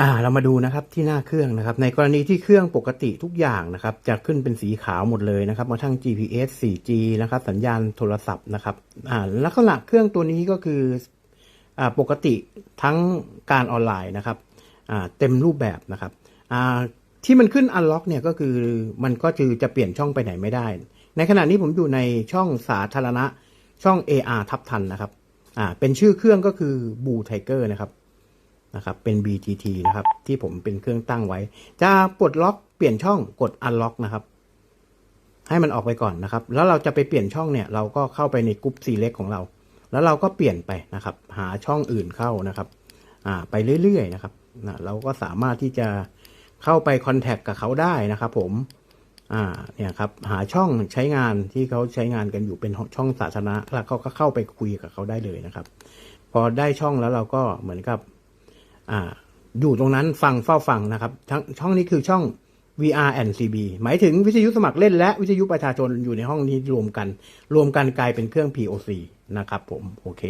อ่าเรามาดูนะครับที่หน้าเครื่องนะครับ ในกรณีที่เครื่องปกติทุกอย่างนะครับ จะขึ้นเป็นสีขาวหมดเลยนะครับมาทั้ง GPS 4G นะครับ สัญญาณโทรศัพท์นะครับอ่าลักษณะเครื่องตัวนี้ก็คืออ่าปกติทั้งการออนไลน์นะครับอ่าเต็มรูปแบบนะครับอ่าที่มันขึ้น unlock เนี่ยก็คือมันก็คือจะเปลี่ยนช่องไปไหนไม่ได้ ในขณะนี้ผมอยู่ในช่องสาธารณะช่อง AR ทับทันนะครับอ่าเป็นชื่อเครื่องก็คือ Blue Tiger นะครับ นะครับเป็น BTT นะครับที่ผมเป็นเครื่องตั้งไว้ จะปลดล็อกเปลี่ยนช่องกด unlock นะครับ ให้มันออกไปก่อนนะครับ แล้วเราจะไปเปลี่ยนช่องเนี่ย เราก็เข้าไปในกรุ๊ป select ของเรา แล้วเราก็เปลี่ยนไปนะครับ หาช่องอื่นเข้านะครับอ่าไปเรื่อยๆนะครับนะเราก็สามารถที่จะเข้าไปคอนแทคกับเขาได้นะครับ ผมอ่าเนี่ยครับหาช่องใช้งานที่เขาใช้งานกันอยู่เป็นช่องสาธารณะแล้วเขาก็เข้าไปคุยกับเขาได้เลยนะครับ พอได้ช่องแล้วเราก็เหมือนกับ อ่าอยู่ตรงนั้นฟังเฝ้าฟังนะครับทั้งช่องนี้คือช่อง VR and CB หมายถึงวิทยุสมัครเล่นและวิทยุประชาชนอยู่ในห้องนี้รวมกัน รวมกันกลายเป็นเครื่อง POC นะครับผม โอเค